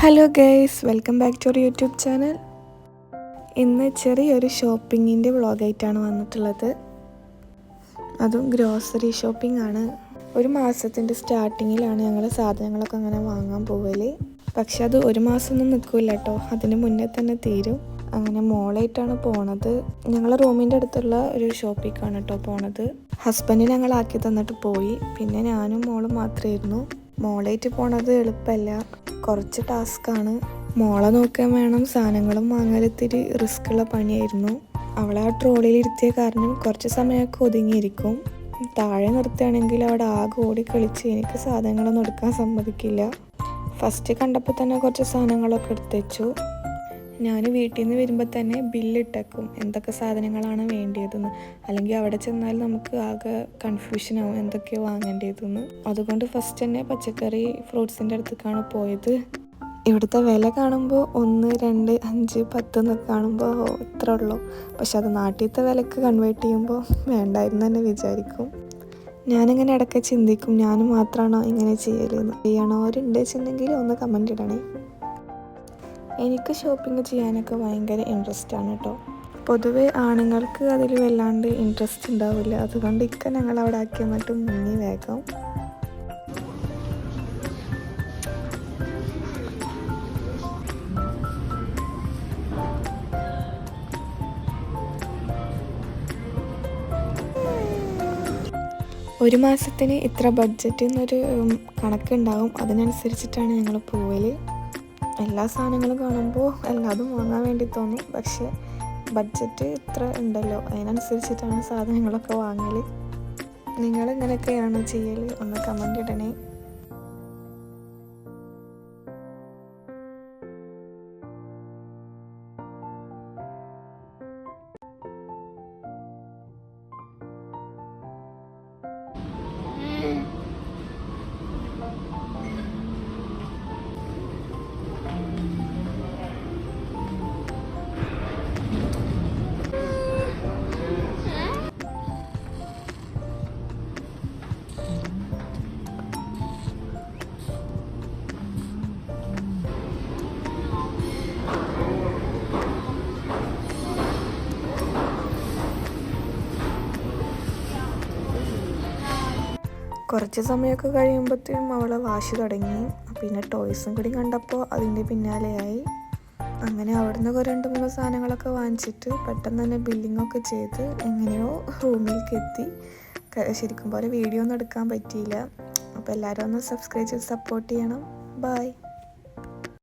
Hello guys welcome back to our YouTube channel ഇന്ന് ചെറിയൊരു ഷോപ്പിങ്ങിന്റെ വ്ളോഗായിട്ടാണ് വന്നിട്ടുള്ളത്. അതും ഗ്രോസറി ഷോപ്പിംഗ് ആണ്. ഒരു മാസത്തിന്റെ സ്റ്റാർട്ടിങ്ങിലാണ് ഞങ്ങൾ സാധനങ്ങളൊക്കെ അങ്ങനെ വാങ്ങാൻ പോവൽ. പക്ഷെ അത് ഒരു മാസമൊന്നും നിൽക്കില്ല കേട്ടോ അതിന് മുന്നേ തന്നെ തീരും. അങ്ങനെ മോളായിട്ടാണ് പോണത്. ഞങ്ങളെ റൂമിന്റെ അടുത്തുള്ള ഒരു ഷോപ്പിക്കാണ് കേട്ടോ പോണത്. ഹസ്ബൻഡ് ഞങ്ങൾ ആക്കി തന്നിട്ട് പോയി. പിന്നെ ഞാനും മോളും മാത്രമായിരുന്നു മോളായിട്ട് പോണത് എളുപ്പമല്ല. കുറച്ച് ടാസ്ക്കാണ്. മോളെ നോക്കാൻ വേണം. സാധനങ്ങളും വാങ്ങലിത്തിരി റിസ്ക് ഉള്ള പണിയായിരുന്നു. അവളെ ആ ട്രോളിയിൽ ഇരുത്തിയ കാരണം കുറച്ച് സമയമൊക്കെ ഒതുങ്ങിയിരിക്കും. താഴെ നിർത്തുകയാണെങ്കിൽ അവിടെ ആകെ ഓടി കളിച്ച് എനിക്ക് സാധനങ്ങളൊന്നും എടുക്കാൻ സമ്മതിക്കില്ല. ഫസ്റ്റ് കണ്ടപ്പോൾ തന്നെ കുറച്ച് സാധനങ്ങളൊക്കെ എടുത്തുവെച്ചു ഞാൻ വീട്ടിൽ നിന്ന് വരുമ്പോൾ തന്നെ ബില്ലിട്ടേക്കും. എന്തൊക്കെ സാധനങ്ങളാണ് വേണ്ടിയതെന്ന്. അല്ലെങ്കിൽ അവിടെ ചെന്നാൽ നമുക്ക് ആകെ കൺഫ്യൂഷനാവും എന്തൊക്കെയോ വാങ്ങേണ്ടതെന്ന്. അതുകൊണ്ട് ഫസ്റ്റ് തന്നെ പച്ചക്കറി ഫ്രൂട്ട്സിന്റെ അടുത്തേക്കാണ് പോയത്. ഇവിടുത്തെ വില കാണുമ്പോൾ ഒന്ന് രണ്ട് അഞ്ച് പത്ത് എന്നൊക്കെ കാണുമ്പോൾ ഇത്ര ഉള്ളൂ. പക്ഷെ അത് നാട്ടിലത്തെ വിലക്ക് കൺവേർട്ട് ചെയ്യുമ്പോൾ വേണ്ടായിരുന്നു തന്നെ വിചാരിക്കും. ഞാനിങ്ങനെ ഇടയ്ക്ക് ചിന്തിക്കും ഞാൻ മാത്രമാണോ ഇങ്ങനെ ചെയ്യലെന്ന് ചെയ്യണവരുണ്ട് വെച്ചിട്ടുണ്ടെങ്കിൽ ഒന്ന് കമന്റ് ഇടണേ. എനിക്ക് ഷോപ്പിംഗ് ചെയ്യാനൊക്കെ ഭയങ്കര ഇൻട്രസ്റ്റ് ആണ് കേട്ടോ പൊതുവെ ആണുങ്ങൾക്ക് അതിൽ വല്ലാണ്ട് ഇൻട്രസ്റ്റ് ഉണ്ടാവില്ല. അതുകൊണ്ട് ഇക്ക ഞങ്ങൾ അവിടെ ആക്കി മറ്റും മുങ്ങി വേഗം. ഒരു മാസത്തിന് ഇത്ര ബഡ്ജറ്റ് എന്നൊരു കണക്കുണ്ടാവും. അതിനനുസരിച്ചിട്ടാണ് ഞങ്ങൾ പോവൽ. എല്ലാ സാധനങ്ങളും കാണുമ്പോൾ എല്ലാതും വാങ്ങാൻ വേണ്ടി തോന്നും. പക്ഷേ ബഡ്ജറ്റ് ഇത്ര ഉണ്ടല്ലോ. അതിനനുസരിച്ചിട്ടാണ് സാധനങ്ങളൊക്കെ വാങ്ങൽ നിങ്ങൾ ഇങ്ങനെയൊക്കെയാണ് ചെയ്യൽ ഒന്ന് കമന്റ് ഇടണേ. കുറച്ച് സമയമൊക്കെ കഴിയുമ്പോഴത്തേക്കും അവളെ വാശി തുടങ്ങി. പിന്നെ ടോയ്സും കൂടി കണ്ടപ്പോൾ അതിന്റെ പിന്നാലെയായി. അങ്ങനെ അവിടുന്ന് കുറേ രണ്ട് മൂന്ന് സാധനങ്ങളൊക്കെ വാങ്ങിച്ചിട്ട് പെട്ടെന്ന് തന്നെ ബില്ലിങ്ങൊക്കെ ചെയ്ത് എങ്ങനെയോ റൂമിലേക്ക് എത്തി ശരിക്കും പോലെ വീഡിയോ ഒന്നും എടുക്കാൻ പറ്റിയില്ല. അപ്പോൾ എല്ലാവരും ഒന്ന് സബ്സ്ക്രൈബ് ചെയ്ത് സപ്പോർട്ട് ചെയ്യണം. ബൈ